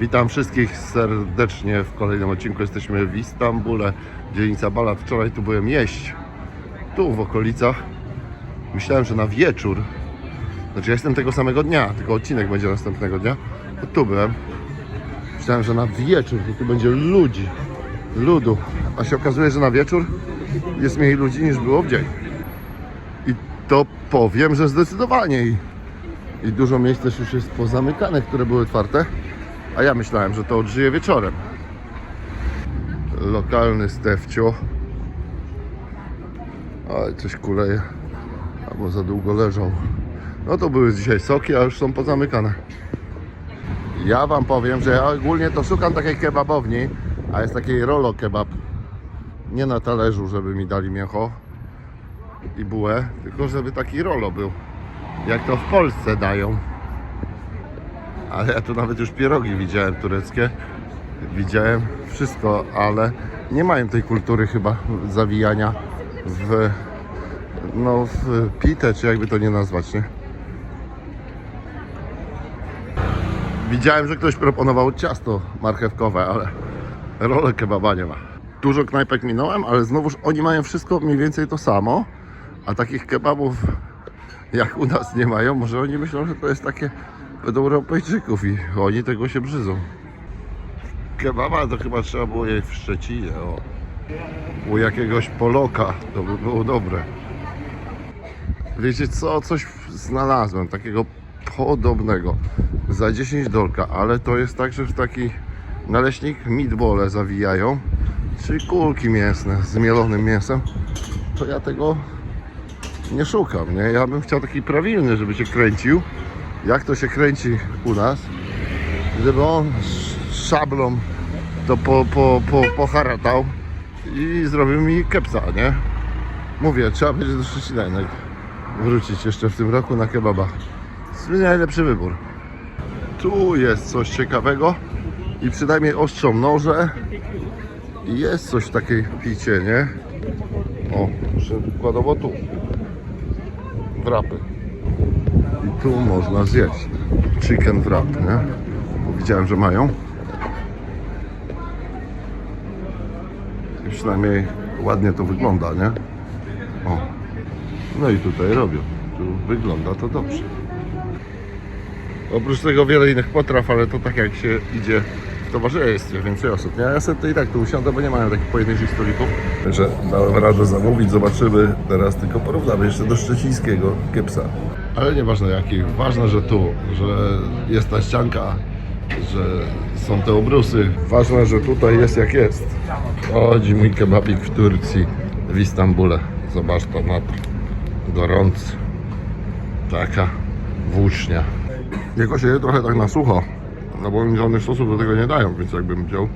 Witam wszystkich serdecznie w kolejnym odcinku. Jesteśmy w Istambule, dzielnica Balat. Wczoraj tu byłem jeść, tu w okolicach. Myślałem, że na wieczór, znaczy ja jestem tego samego dnia, tylko odcinek będzie następnego dnia. To tu byłem. Myślałem, że na wieczór to tu będzie ludzi, ludu. A się okazuje, że na wieczór jest mniej ludzi niż było w dzień. I to powiem, że zdecydowanie. I, i dużo miejsc też już jest pozamykane, które były otwarte. A ja myślałem, że to odżyje wieczorem. Lokalny stefcio. Ale coś kuleje. Albo za długo leżał. No to były dzisiaj soki, a już są pozamykane. Ja wam powiem, że ja ogólnie to szukam takiej kebabowni, a jest takiej rolo kebab. Nie na talerzu, żeby mi dali mięcho i bułę, tylko żeby taki rolo był. Jak to w Polsce dają. Ale ja tu nawet już pierogi widziałem tureckie. Widziałem wszystko, ale nie mają tej kultury chyba zawijania w no w pitę, czy jakby to nie nazwać, nie? Widziałem, że ktoś proponował ciasto marchewkowe, ale rolę kebaba nie ma. Dużo knajpek minąłem, ale znowuż oni mają wszystko mniej więcej to samo, a takich kebabów jak u nas nie mają, może oni myślą, że to jest takie od Europejczyków i oni tego się brzydzą. Kebaba to chyba trzeba było jej w Szczecinie, o. U jakiegoś Poloka, to by było dobre. Wiecie co, coś znalazłem takiego podobnego za 10 dolka, ale to jest tak, że w taki naleśnik meatbole zawijają, czyli kulki mięsne z mielonym mięsem, to ja tego nie szukam, nie? Ja bym chciał taki prawilny, żeby się kręcił, jak to się kręci u nas, żeby on sz- szablą to po, po, po, poharatał i zrobił mi kepsa, nie? Mówię, trzeba będzie do Szczecina wrócić jeszcze w tym roku na kebaba. To jest najlepszy wybór. Tu jest coś ciekawego i przynajmniej ostrzą noże i jest coś w takiej picie, nie? O, przykładowo tu wrapy. I tu można zjeść. Chicken wrap, nie? Widziałem, że mają. I przynajmniej ładnie to wygląda, nie? O. No i tutaj robią. Tu wygląda to dobrze. Oprócz tego wiele innych potraw, ale to tak jak się idzie w towarzystwie, więcej osób. Nie? Ja sobie to i tak tu usiądę, bo nie mają takich pojedynczych stolików. Także dałem radę zamówić, zobaczymy. Teraz tylko porównamy jeszcze do szczecińskiego kiepsa. Ale nieważne jaki, ważne, że tu, że jest ta ścianka, że są te obrusy. Ważne, że tutaj jest jak jest. Chodzi mój kebabik w Turcji, w Istambule. Zobacz to na to. Gorący. Taka włócznia. Jego się je trochę tak na sucho, no bo oni żadnych sosów do tego nie dają, więc jakbym wziął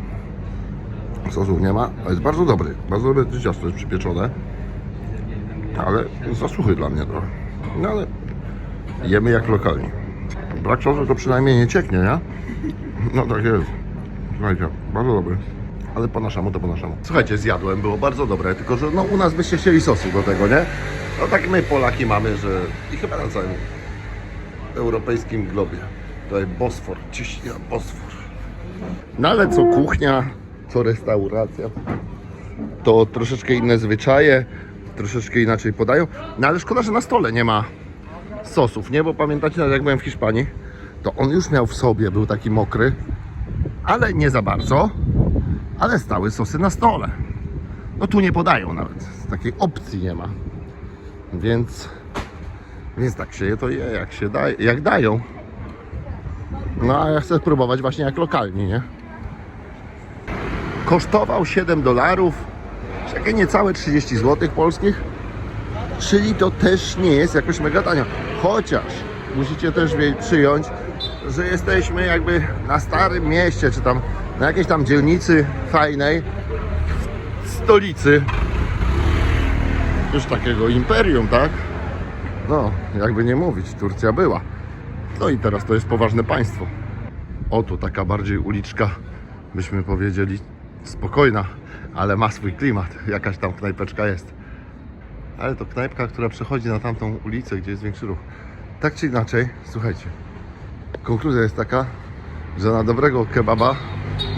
sosów nie ma, ale jest bardzo dobry, bardzo dobre to ciasto jest przypieczone, ale za suchy dla mnie trochę, no ale jemy jak lokalni. Brak sosu to przynajmniej nie cieknie, nie? No tak jest. Słuchajcie, bardzo dobry. Ale po naszemu to po naszemu. Słuchajcie, zjadłem, było bardzo dobre, tylko że no u nas byście chcieli sosu do tego, nie? No tak my Polaki mamy, że i chyba na całym europejskim globie. Tutaj Bosfor, ciśnie Bosfor. No ale co kuchnia, co restauracja, to troszeczkę inne zwyczaje, troszeczkę inaczej podają. No ale szkoda, że na stole nie ma sosów, nie? Bo pamiętacie, jak byłem w Hiszpanii, to on już miał w sobie, był taki mokry, ale nie za bardzo, ale stały sosy na stole. No tu nie podają nawet, takiej opcji nie ma. Więc więc tak się je to je, jak się daje, jak dają. No a ja chcę spróbować właśnie jak lokalni, nie? Kosztował 7 dolarów, takie niecałe 30 zł polskich. Czyli to też nie jest jakoś mega tanio. Chociaż musicie też przyjąć, że jesteśmy jakby na starym mieście, czy tam na jakiejś tam dzielnicy fajnej, stolicy już takiego imperium, tak? No, jakby nie mówić, Turcja była. No i teraz to jest poważne państwo. Oto taka bardziej uliczka, byśmy powiedzieli, spokojna, ale ma swój klimat. Jakaś tam knajpeczka jest. Ale to knajpka, która przechodzi na tamtą ulicę, gdzie jest większy ruch. Tak czy inaczej, słuchajcie, konkluzja jest taka, że na dobrego kebaba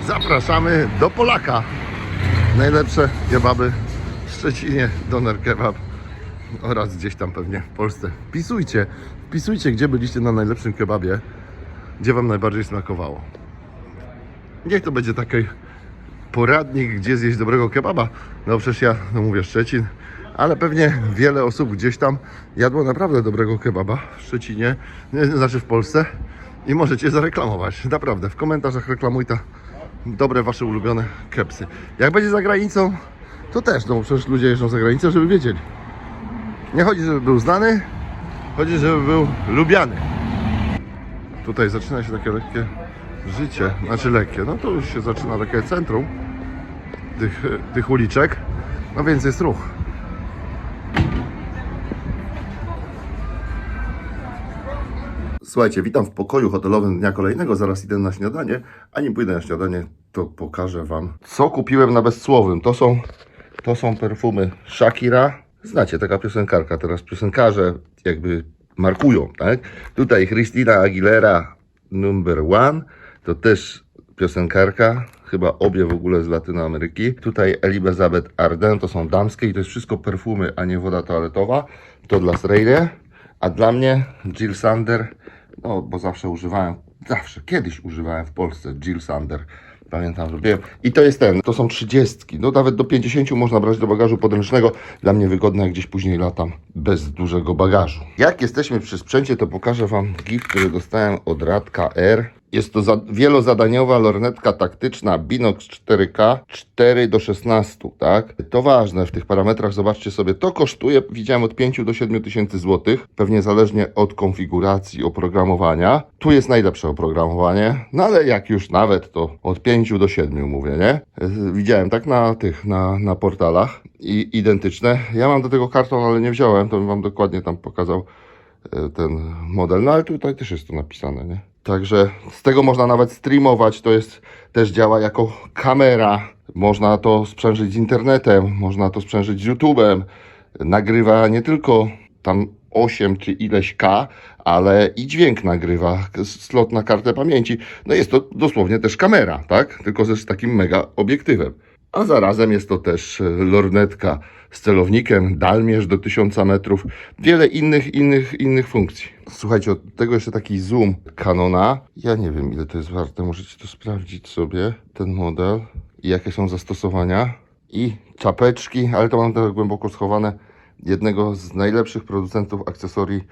zapraszamy do Polaka. Najlepsze kebaby w Szczecinie, Doner Kebab oraz gdzieś tam pewnie w Polsce. Wpisujcie, wpisujcie, gdzie byliście na najlepszym kebabie, gdzie Wam najbardziej smakowało. Niech to będzie taki poradnik, gdzie zjeść dobrego kebaba. No przecież ja, no mówię Szczecin, ale pewnie wiele osób gdzieś tam jadło naprawdę dobrego kebaba w Szczecinie, nie, znaczy w Polsce i możecie zareklamować. Naprawdę, w komentarzach reklamuj ta dobre wasze ulubione kepsy. Jak będzie za granicą, to też, no przecież ludzie jeżdżą za granicę, żeby wiedzieli. Nie chodzi, żeby był znany, chodzi, żeby był lubiany. Tutaj zaczyna się takie lekkie życie, znaczy lekkie, no to już się zaczyna takie centrum tych, tych uliczek, no więc jest ruch. Słuchajcie, witam w pokoju hotelowym dnia kolejnego, zaraz idę na śniadanie, a nim pójdę na śniadanie, to pokażę Wam, co kupiłem na bezsłowym. To są, to są perfumy Shakira, znacie, taka piosenkarka, teraz piosenkarze jakby markują, tak? Tutaj Christina Aguilera number one, to też piosenkarka, chyba obie w ogóle z Latynoameryki. Tutaj Elizabeth Arden, to są damskie i to jest wszystko perfumy, a nie woda toaletowa. To dla Srejle, a dla mnie Jill Sander, no bo zawsze używałem, zawsze, kiedyś używałem w Polsce Jill Sander. Pamiętam, wiem. I to jest ten, to są trzydziestki. No nawet do 50 można brać do bagażu podręcznego. Dla mnie wygodne, jak gdzieś później latam bez dużego bagażu. Jak jesteśmy przy sprzęcie, to pokażę Wam gift, który dostałem od Radka R. Jest to za, wielozadaniowa lornetka taktyczna Binox 4K 4 do 16, tak? To ważne w tych parametrach, zobaczcie sobie, to kosztuje, widziałem, od 5 do 7 tysięcy złotych, pewnie zależnie od konfiguracji oprogramowania. Tu jest najlepsze oprogramowanie, no ale jak już nawet, to od 5 do 7 mówię, nie? Widziałem tak na tych, na, na portalach i identyczne. Ja mam do tego karton, ale nie wziąłem, to bym Wam dokładnie tam pokazał e, ten model. No ale tutaj też jest to napisane, nie? Także z tego można nawet streamować. To jest też działa jako kamera. Można to sprzężyć z internetem, można to sprzężyć z YouTube'em. Nagrywa nie tylko tam 8 czy ileś K, ale i dźwięk nagrywa, slot na kartę pamięci. No jest to dosłownie też kamera, tak? Tylko z takim mega obiektywem. A zarazem jest to też e, lornetka z celownikiem, dalmierz do 1000 metrów, wiele innych, innych, innych funkcji. Słuchajcie, od tego jeszcze taki zoom Canona. Ja nie wiem ile to jest warte, możecie to sprawdzić sobie, ten model i jakie są zastosowania. I czapeczki, ale to mam tak głęboko schowane, jednego z najlepszych producentów akcesorii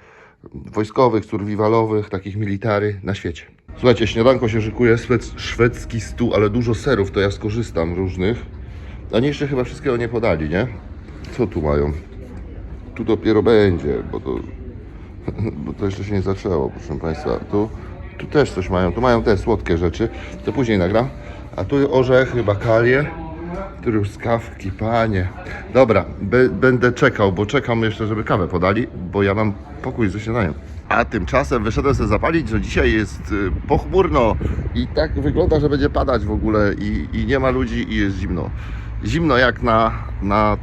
wojskowych, survivalowych, takich military na świecie. Słuchajcie, śniadanko się szykuje, szwed- szwedzki stół, ale dużo serów, to ja skorzystam różnych. Oni jeszcze chyba wszystkiego nie podali, nie? Co tu mają? Tu dopiero będzie, bo to, bo to jeszcze się nie zaczęło, proszę Państwa. Tu, tu też coś mają, tu mają te słodkie rzeczy, to później nagram. A tu orzechy, bakalie, truskawki, panie. Dobra, będę czekał, bo czekam jeszcze, żeby kawę podali, bo ja mam pokój ze śniadaniem. A tymczasem wyszedłem sobie zapalić, że dzisiaj jest y, pochmurno i tak wygląda, że będzie padać w ogóle i, i nie ma ludzi i jest zimno. Zimno jak na, na,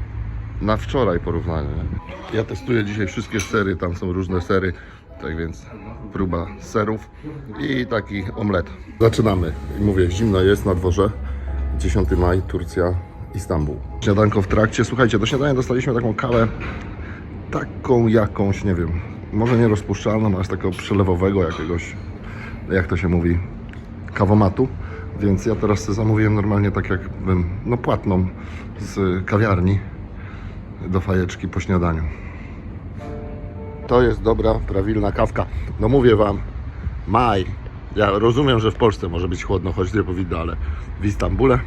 na wczoraj porównanie. nie? Ja testuję dzisiaj wszystkie sery, tam są różne sery, tak więc próba serów i taki omlet. Zaczynamy. Mówię, zimno jest na dworze. 10 maj, Turcja, Istanbul. Śniadanko w trakcie. Słuchajcie, do śniadania dostaliśmy taką kawę, taką jakąś, nie wiem, może nie rozpuszczalną, ale z takiego przelewowego jakiegoś, jak to się mówi, kawomatu. Więc ja teraz zamówiłem normalnie tak jakbym, no płatną z kawiarni do fajeczki po śniadaniu. To jest dobra, prawilna kawka. No mówię Wam, maj. Ja rozumiem, że w Polsce może być chłodno, choć nie powinno, ale w Istambule.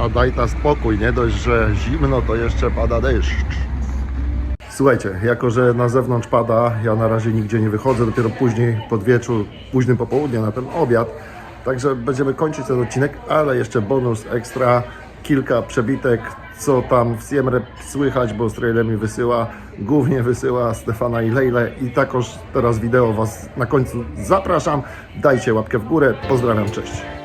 A daj ta spokój, nie dość, że zimno, to jeszcze pada deszcz. Słuchajcie, jako że na zewnątrz pada, ja na razie nigdzie nie wychodzę, dopiero później pod wieczór, późnym popołudnie na ten obiad. Także będziemy kończyć ten odcinek, ale jeszcze bonus ekstra, kilka przebitek, co tam w Siemre słychać, bo Strejle mi wysyła, głównie wysyła Stefana i Lejle i takoż teraz wideo Was na końcu zapraszam. Dajcie łapkę w górę, pozdrawiam, cześć.